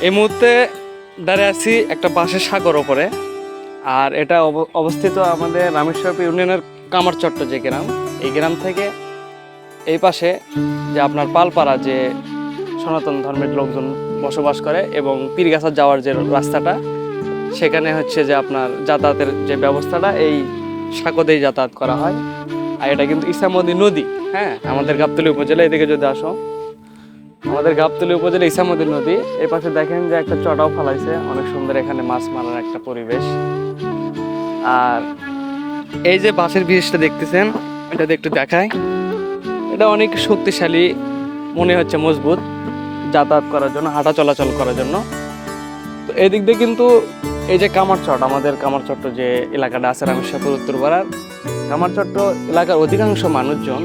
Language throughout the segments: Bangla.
এই মুহূর্তে দাঁড়িয়ে আছি একটা বাঁশের সাগর ওপরে, আর এটা অব- অবস্থিত আমাদের রামেশ্বর ইউনিয়নের কামারচট্ট যে গ্রাম। এই গ্রাম থেকে এই পাশে যে আপনার পালপাড়া যে সনাতন ধর্মের লোকজন বসবাস করে এবং পীরগাছা যাওয়ার যে রাস্তাটা, সেখানে হচ্ছে যে আপনার যাতায়াতের যে ব্যবস্থাটা, এই সাঁকোতেই যাতায়াত করা হয়। আর এটা কিন্তু ইসামতি নদী হ্যাঁ? আমাদের গাবতলী উপজেলা, এদিকে যদি আসো। আমাদের গাবতলী উপজেলা ইসামতি নদী। এই পাশে দেখেন যে একটা চটাও ফালাইছে। অনেক সুন্দর এখানে মাছ মারার একটা পরিবেশ। আর এই যে বাঁশের ব্রিজটা দেখতেছেন এটাতে একটু দেখায় এটা অনেক শক্তিশালী, মনে হচ্ছে মজবুত যাতায়াত করার জন্য, হাঁটা চলাচল করার জন্য। তো এদিক দিয়ে কিন্তু এই যে কামারচট আমাদের কামারচট্ট যে এলাকাটা আছে রামেশ্বরপুর উত্তরপাড়ার। কামারচট্ট এলাকার অধিকাংশ মানুষজন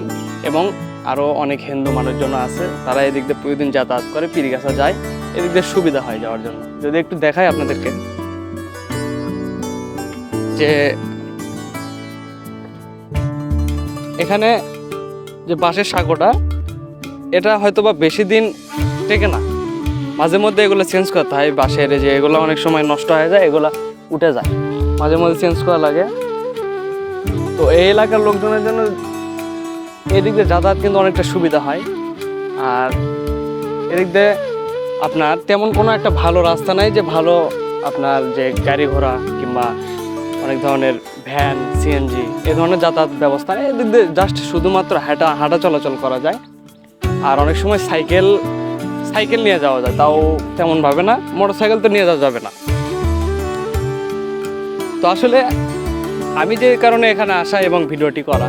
এবং আরও অনেক হিন্দু মানুষজন আছে, তারা এদিক দিয়ে প্রতিদিন যাতায়াত করে, পিরিগাছা যায়, এদিক দিয়ে সুবিধা হয় যাওয়ার জন্য। যদি একটু দেখাই আপনাদেরকে। যে এখানে যে বাঁশের সাঁকোটা এটা হয়তো বা বেশি দিন টেকে না। মাঝে মধ্যে এগুলো চেঞ্জ করতে হয়, বাঁশের যে এগুলো অনেক সময় নষ্ট হয়ে যায়, এগুলো উঠে যায়। মাঝে মধ্যে চেঞ্জ করা লাগে। তো এই এলাকার লোকজনের জন্য এদিক দিয়ে যাতায়াত কিন্তু অনেকটা সুবিধা হয়। আর এদিক দিয়ে আপনার তেমন কোনো একটা ভালো রাস্তা নাই যে ভালো আপনার যে গাড়ি ঘোড়া কিংবা অনেক ধরনের ভ্যান সিএনজি এ ধরনের যাতায়াত ব্যবস্থা নেই। এদিক দিয়ে জাস্ট শুধুমাত্র হাঁটা হাঁটা চলাচল করা যায়। আর অনেক সময় সাইকেল সাইকেল নিয়ে যাওয়া যায়, তাও তেমন ভাবে না। মোটর সাইকেল তো নিয়ে যাওয়া যাবে না। তো আসলে আমি যে কারণে এখানে আসা এবং ভিডিওটি করা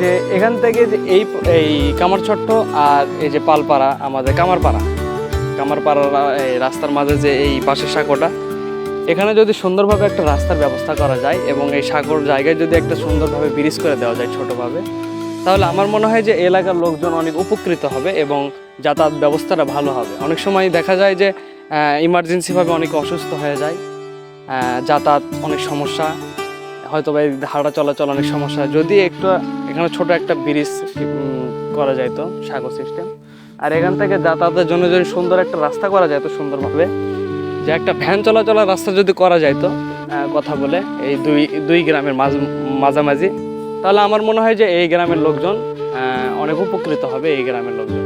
যে এখান থেকে যে এই এই কামারচট্ট আর এই যে পালপাড়া, আমাদের কামারপাড়া। কামারপাড়া এই রাস্তার মাঝে যে এই পাশের সাঁকোটা, এখানে যদি সুন্দরভাবে একটা রাস্তার ব্যবস্থা করা যায় এবং এই সাগর জায়গায় যদি একটা সুন্দরভাবে ব্রিজ করে দেওয়া যায় ছোটোভাবে, তাহলে আমার মনে হয় যে এলাকার লোকজন অনেক উপকৃত হবে এবং যাতায়াত ব্যবস্থাটা ভালো হবে। অনেক সময় দেখা যায় যে ইমার্জেন্সিভাবে অনেক অসুস্থ হয়ে যায় যাতায়াত অনেক সমস্যা হয়তো বা এই হাঁটা চলাচল অনেক সমস্যা। যদি একটু এখানে ছোট একটা ব্রিজ করা যাইতো সাগর সিস্টেম আর এখান থেকে যাতায়াতের জন্য যদি সুন্দর একটা রাস্তা করা যায় তো সুন্দরভাবে। যে একটা ভ্যান চলাচলের রাস্তা যদি করা যাইতো কথা বলে, এই দুই দুই গ্রামের মাঝ, মাঝামাঝি। তাহলে আমার মনে হয় যে এই গ্রামের লোকজন অনেক উপকৃত হবে এই গ্রামের লোকজন।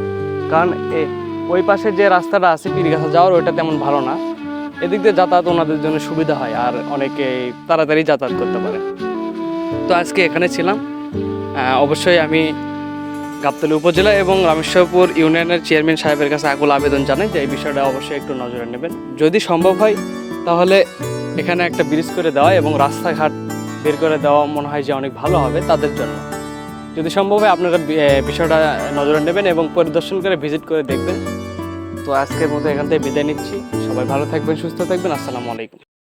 কারণ এই ওই পাশে যে রাস্তাটা আছে, পিরিগাছা যাওয়ার, ওইটা তেমন ভালো না। এদিক দিয়ে যাতায়াত ওনাদের জন্য সুবিধা হয়, আর অনেকে তাড়াতাড়ি যাতায়াত করতে পারে। তো আজকে এখানে ছিলাম। অবশ্যই আমি গাবতলী উপজেলা এবং রামেশ্বরপুর ইউনিয়নের চেয়ারম্যান সাহেবের কাছে আকুল আবেদন জানাই যে এই বিষয়টা অবশ্যই একটু নজরে নেবেন। যদি সম্ভব হয়, তাহলে এখানে একটা ব্রিজ করে দেওয়া এবং রাস্তাঘাট বের করে দেওয়া মনে হয় যে অনেক ভালো হবে তাদের জন্য। যদি সম্ভব হয়, আপনারা বিষয়টা নজরে নেবেন এবং পরিদর্শন করে ভিজিট করে দেখবেন। তো আজকের মতো এখান থেকে বিদায় নিচ্ছি। সবাই ভালো থাকবেন, সুস্থ থাকবেন। আসসালামু আলাইকুম।